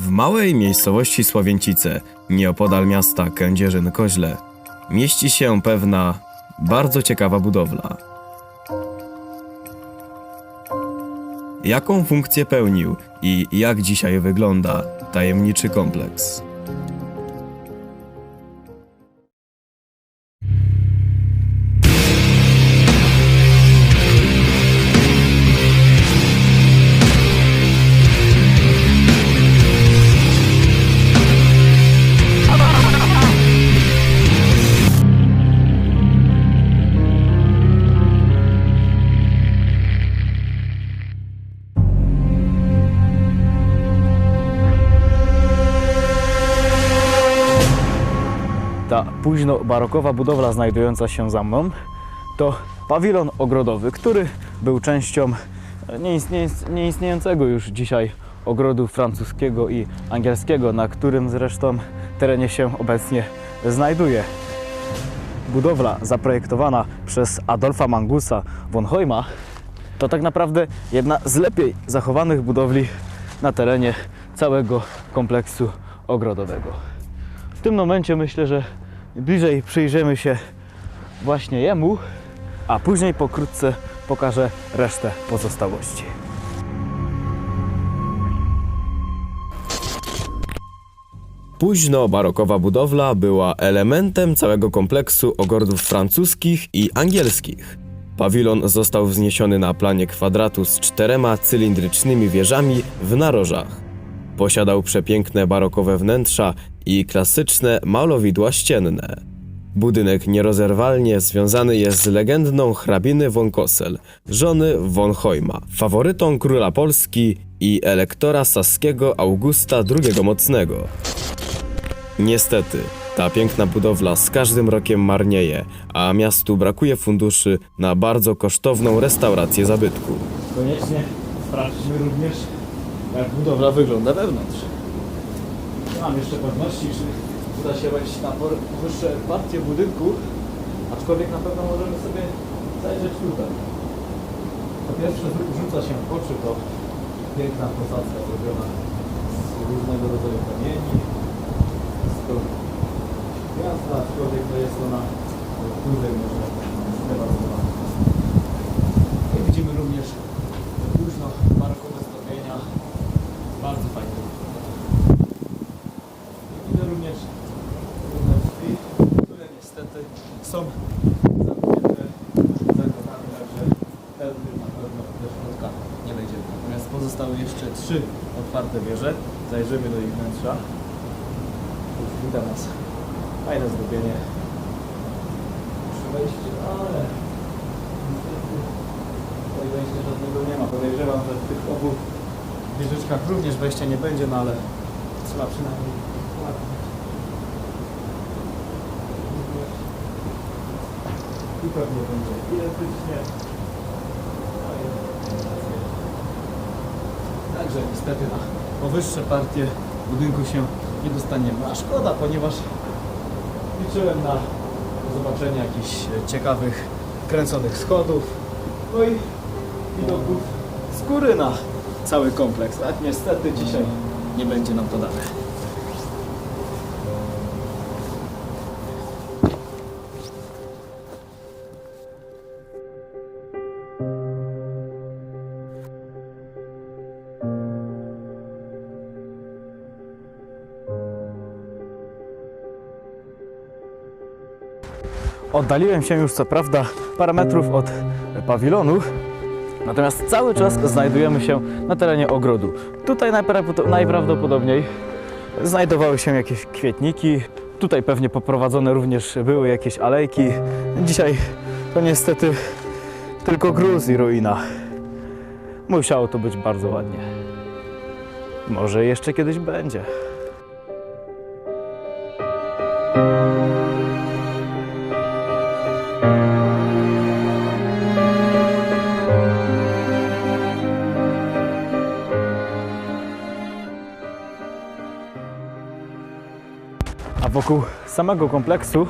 W małej miejscowości Sławięcice, nieopodal miasta Kędzierzyn-Koźle, mieści się pewna bardzo ciekawa budowla. Jaką funkcję pełnił i jak dzisiaj wygląda tajemniczy kompleks? Ta późno-barokowa budowla znajdująca się za mną to pawilon ogrodowy, który był częścią nieistnie- nieistniejącego już dzisiaj ogrodu francuskiego i angielskiego, na którym zresztą terenie się obecnie znajduje. Budowla zaprojektowana przez Adolfa Mangusa von Hoyma to tak naprawdę jedna z lepiej zachowanych budowli na terenie całego kompleksu ogrodowego. W tym momencie myślę, że bliżej przyjrzymy się właśnie jemu, a później pokrótce pokażę resztę pozostałości. Późno-barokowa budowla była elementem całego kompleksu ogrodów francuskich i angielskich. Pawilon został wzniesiony na planie kwadratu z czterema cylindrycznymi wieżami w narożach. Posiadał przepiękne barokowe wnętrza i klasyczne malowidła ścienne. Budynek nierozerwalnie związany jest z legendną hrabiny von Kossel, żony von Hoyma, faworytą króla Polski i elektora saskiego Augusta II Mocnego. Niestety, ta piękna budowla z każdym rokiem marnieje, a miastu brakuje funduszy na bardzo kosztowną restaurację zabytku. Koniecznie sprawdźmy również, jak budowla wygląda wewnątrz. Nie mam jeszcze pewności, czy uda się wejść na wyższe partie budynku, aczkolwiek na pewno możemy sobie zajrzeć tutaj. Po pierwsze rzuca się w oczy to piękna posadzka zrobiona z różnego rodzaju kamieni. Jest to gwiazda, aczkolwiek to jest ona dłużej może ładna. I widzimy również późno zdobienia. Bardzo fajne. I widzę również różne drzwi, które niestety są zamknięte, zakochane, także pewny na pewno do środka nie wejdziemy. Natomiast pozostały jeszcze trzy otwarte wieże. Zajrzymy do ich wnętrza. Wita nas fajne zdobienie przy wejściu, ale niestety Tutaj wejścia żadnego nie ma. Podejrzewam, że tych obu wieżyczkach również wejścia nie będzie, no ale trzeba przynajmniej ładnie. I pewnie będzie identycznie. Także niestety na powyższe partie budynku się nie dostaniemy. A szkoda, ponieważ liczyłem na zobaczenie jakichś ciekawych kręconych schodów, no i widoków z góry na cały kompleks. A niestety dzisiaj nie będzie nam to dane. Oddaliłem się już co prawda parę metrów od pawilonu, natomiast cały czas znajdujemy się na terenie ogrodu. Tutaj najprawdopod- najprawdopodobniej znajdowały się jakieś kwietniki, tutaj pewnie poprowadzone również były jakieś alejki. Dzisiaj to niestety tylko gruz i ruina. Musiało to być bardzo ładnie. Może jeszcze kiedyś będzie. Wokół samego kompleksu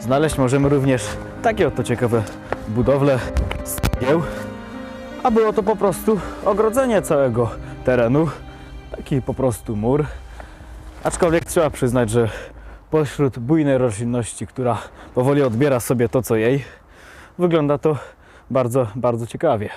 znaleźć możemy również takie oto ciekawe budowle cegieł, a było to po prostu ogrodzenie całego terenu taki po prostu mur. Aczkolwiek trzeba przyznać, że pośród bujnej roślinności, która powoli odbiera sobie to, co jej, wygląda to bardzo, bardzo ciekawie.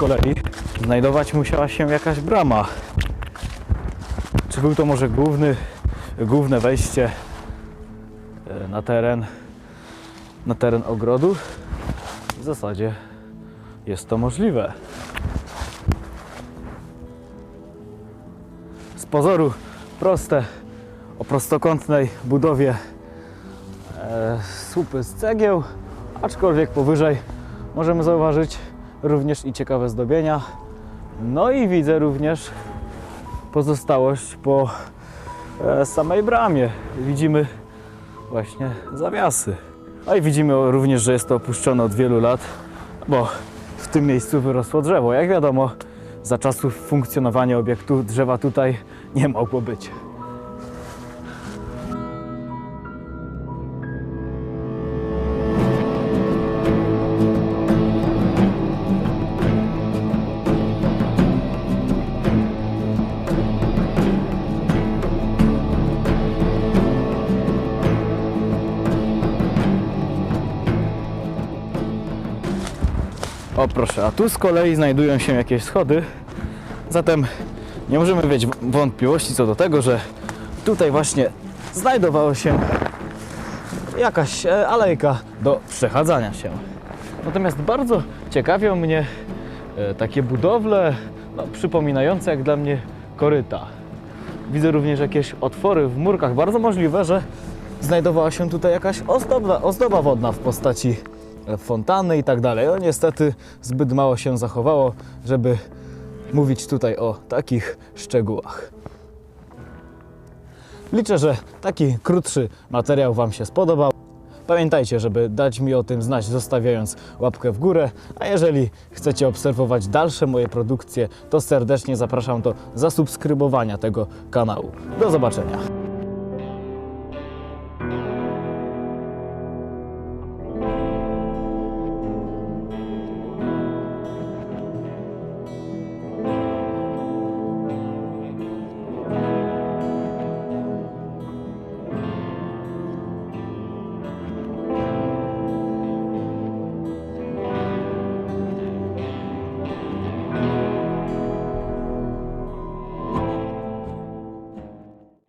Kolei znajdować musiała się jakaś brama. Czy był to może główny, główne wejście e, na teren, na teren ogrodu? W zasadzie jest to możliwe. Z pozoru proste, o prostokątnej budowie e, słupy z cegieł, aczkolwiek powyżej możemy zauważyć również i ciekawe zdobienia. No i widzę również pozostałość po e, samej bramie. Widzimy właśnie zawiasy. No i widzimy również, że jest to opuszczone od wielu lat, bo w tym miejscu wyrosło drzewo. Jak wiadomo, za czasów funkcjonowania obiektu drzewa tutaj nie mogło być. O proszę, a tu z kolei znajdują się jakieś schody. Zatem nie możemy mieć wątpliwości co do tego, że tutaj właśnie znajdowało się jakaś e, alejka do przechadzania się. Natomiast bardzo ciekawią mnie e, takie budowle no, przypominające jak dla mnie koryta. Widzę również jakieś otwory w murkach. Bardzo możliwe, że znajdowała się tutaj jakaś ozdoba, ozdoba wodna w postaci fontanny i tak dalej. No niestety zbyt mało się zachowało, żeby mówić tutaj o takich szczegółach. Liczę, że taki krótszy materiał Wam się spodobał. Pamiętajcie, żeby dać mi o tym znać, zostawiając łapkę w górę. A jeżeli chcecie obserwować dalsze moje produkcje, to serdecznie zapraszam do zasubskrybowania tego kanału. Do zobaczenia.